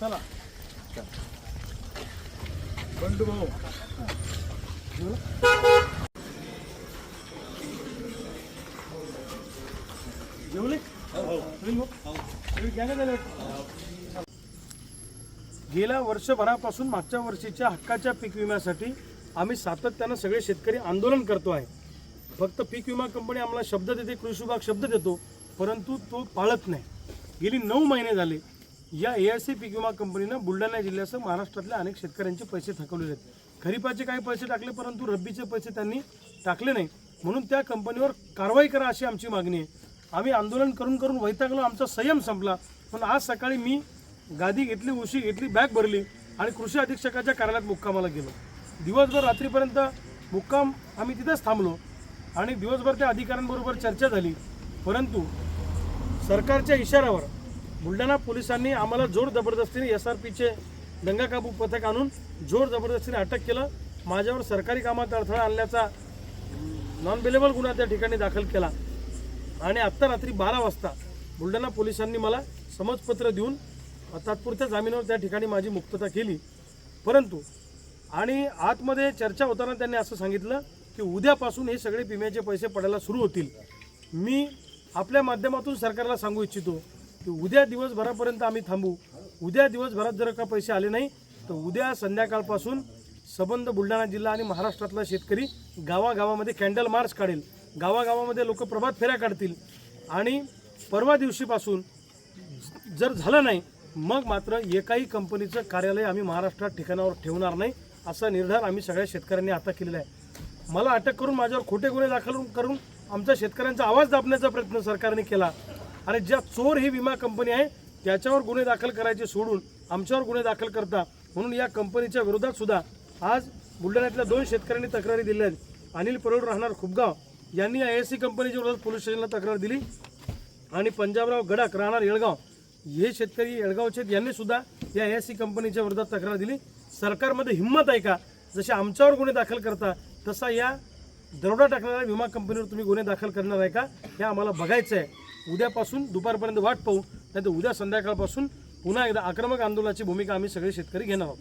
चला. बंडू भाऊ. जेवले? हो. झालं? हो. गेल्या वर्षभरापासून मागच्या वर्षीच्या हक्काच्या पीक विम्यासाठी आम्ही सातत्यानं सगळे शेतकरी आंदोलन करतो आहे. फक्त पीक विमा कंपनी आम्हाला शब्द देते कृषी विभाग शब्द देतो परंतु तो पाळत नाही. गेली नऊ महिने झाले. या ए आय सी पीक विमा कंपनीनं बुलढाणा जिल्ह्यासह महाराष्ट्रातल्या अनेक शेतकऱ्यांचे पैसे थकवलेले आहेत. खरीपाचे काही पैसे टाकले परंतु रब्बीचे पैसे त्यांनी टाकले नाही. म्हणून त्या कंपनीवर कारवाई करा अशी आमची मागणी आहे. आम्ही आंदोलन करून करून वैतागलो आमचा संयम संपला. पण आज सकाळी मी गादी घेतली उशी घेतली बॅग भरली आणि कृषी अधीक्षकाच्या कार्यालयात मुक्कामाला गेलो. दिवसभर रात्रीपर्यंत मुक्काम आम्ही तिथेच थांबलो आणि दिवसभर त्या अधिकाऱ्यांबरोबर चर्चा झाली. परंतु सरकारच्या इशाऱ्यावर बुलढाणा पोलिसांनी आम्हाला जोर जबरदस्तीने एस आर पीचे दंगाकाबू पथक आणून जोर जबरदस्तीने अटक केलं. माझ्यावर सरकारी कामात अडथळा आणल्याचा नॉन बेलेबल गुन्हा त्या ठिकाणी दाखल केला. आणि आत्ता रात्री बारा वाजता बुलढाणा पोलिसांनी मला समजपत्र देऊन तात्पुरत्या जामिनावर त्या ठिकाणी माझी मुक्तता केली. परंतु आणि आतमध्ये चर्चा होताना त्यांनी असं सांगितलं की उद्यापासून हे सगळे विम्याचे पैसे पडायला सुरू होतील. मी आपल्या माध्यमातून सरकारला सांगू इच्छितो की उद्या दिवसभरापर्यंत आम्ही थांबू. उद्या दिवसभरात जर का पैसे आले नाही तर उद्या संध्याकाळपासून सबंध बुलढाणा जिल्हा आणि महाराष्ट्रातला शेतकरी गावागावामध्ये कॅन्डल मार्च काढेल. गावागावामध्ये लोक प्रभात फेऱ्या काढतील. आणि परवा दिवशीपासून जर झालं नाही मग मात्र एकाही कंपनीचं कार्यालय आम्ही महाराष्ट्रात ठिकाणावर ठेवणार नाही असा निर्धार आम्ही सगळ्या शेतकऱ्यांनी आता केलेला आहे. मला अटक करून माझ्यावर खोटे गुन्हे दाखल करून आमच्या शेतकऱ्यांचा आवाज दाबण्याचा प्रयत्न सरकारने केला. आणि ज्या चोर ही विमा कंपनी आहे त्याच्यावर गुन्हे दाखल करायचे सोडून आमच्यावर गुन्हे दाखल करता म्हणून या कंपनीच्या विरोधात सुद्धा आज बुलढाण्यातल्या दोन शेतकऱ्यांनी तक्रारी दिल्या आहेत. अनिल परोड राहणार खुपगाव. यांनी आय एस सी कंपनीच्या विरोधात पोलीस स्टेशनला तक्रार दिली. आणि पंजाबराव गडाख राहणार येळगाव. हे शेतकरी येळगावचे आहेत, यांनी सुद्धा या एस सी कंपनीच्या विरोधात तक्रार दिली. सरकारमध्ये हिंमत आहे का? जसे आमच्यावर गुन्हे दाखल करता तसा या दरोडा टाकणाऱ्या विमा कंपनीवर तुम्ही गुन्हे दाखल करणार आहे का? हे आम्हाला बघायचं आहे उद्यापासून दुपारपर्यंत वाट पाहू नाही तर उद्या संध्याकाळपासून पुन्हा एकदा आक्रमक आंदोलनाची भूमिका आम्ही सगळे शेतकरी घेणार आहोत.